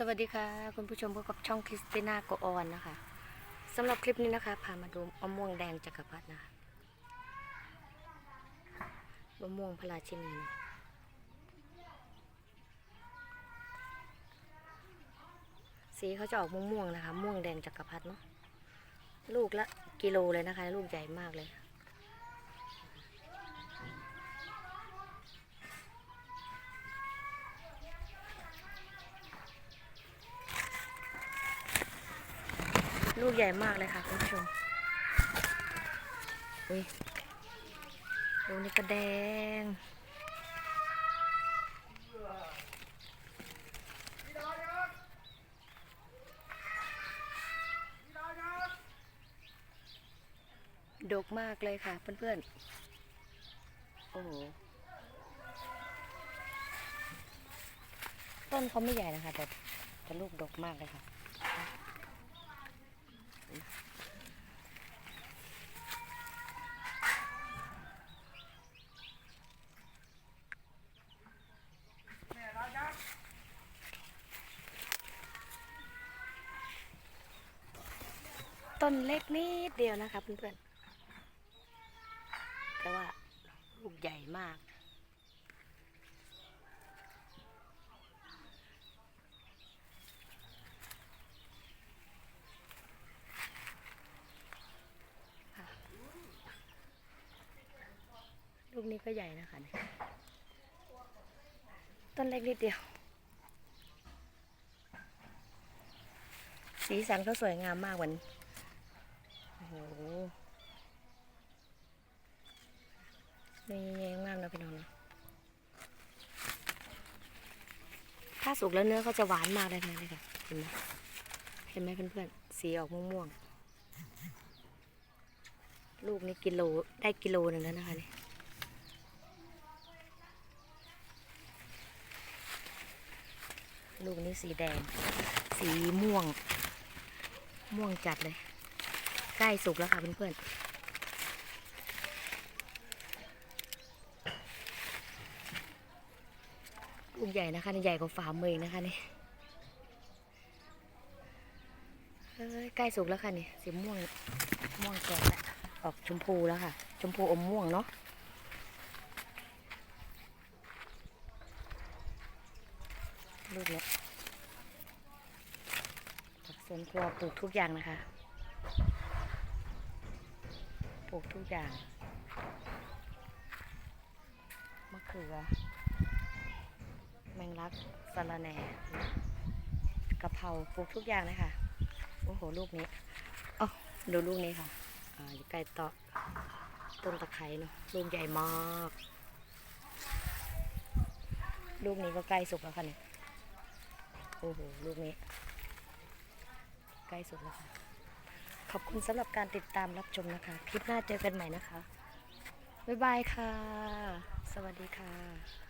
สวัสดีค่ะ คุณผู้ชมพบกับช่องคริสติน่าโกออนนะคะสำหรับคลิปนี้นะคะพามาดูมะม่วงแดงจักรพรรดินะคะมะม่วงพระราชินีสีเขาจะออกม่วงๆนะคะ ม่วงแดงจักรพรรดิเนาะลูกละกิโลเลยนะคะ ลูกใหญ่มากเลย ลูกใหญ่มากเลยค่ะคุณผู้ชมอุ้ยลูนี้ก็แดง ดกมากเลยค่ะเพื่อนๆ โอ้โห ต้นเขาไม่ใหญ่นะคะ แต่แต่ลูกดกมากเลยค่ะ ต้นเล็กนิดเดียวนะคะเพื่อนๆ แต่ว่าลูกใหญ่มาก ลูกนี้ก็ใหญ่นะคะเนี่ยต้นเล็กนิดเดียว สีสันเขาสวยงามมากวันนี้โอ้โหนี่แยงมากนะพี่น้องนะ ถ้าสุกแล้วเนื้อเขาจะหวานมากเลยนะเลยค่ะเห็นไหมเห็นไหมเพื่อนๆสีออกม่วงๆลูกนี้กิโลได้กิโลหนึ่งแล้วนะคะเนี่ยลูกนี้สีแดง สีม่วง ม่วงจัดเลย ใกล้สุกแล้วค่ะเพื่อนๆ ลูกใหญ่นะคะใหญ่กว่าฝ่ามือนะคะนี่เอ้ยใกล้สุกแล้วค่ะนี่สีม่วงม่วงแก่แล้วออกชมพูแล้วค่ะ ชมพูอมม่วงเนาะลูกเล็กผักสวนครัวปลูกทุกอย่างนะคะ ปลูกทุกอย่างมะเขือ งลักสะระแหน่กะเพราปลูกทุกอย่างเลยค่ะ โอ้โห ลูกนี้อ๋อดูลูกนี้ค่ะอ่าอยู่ใกล้ต่อต้นตะไคร้เนาะ ลูกใหญ่มาก ลูกนี้ก็ใกล้สุกแล้วค่ะเนี่ย โอ้โห ลูกนี้ ใกล้สุดแล้วค่ะ ขอบคุณสำหรับการติดตามรับชมนะคะ คลิปหน้าเจอกันใหม่นะคะ บ๊ายบายค่ะ สวัสดีค่ะ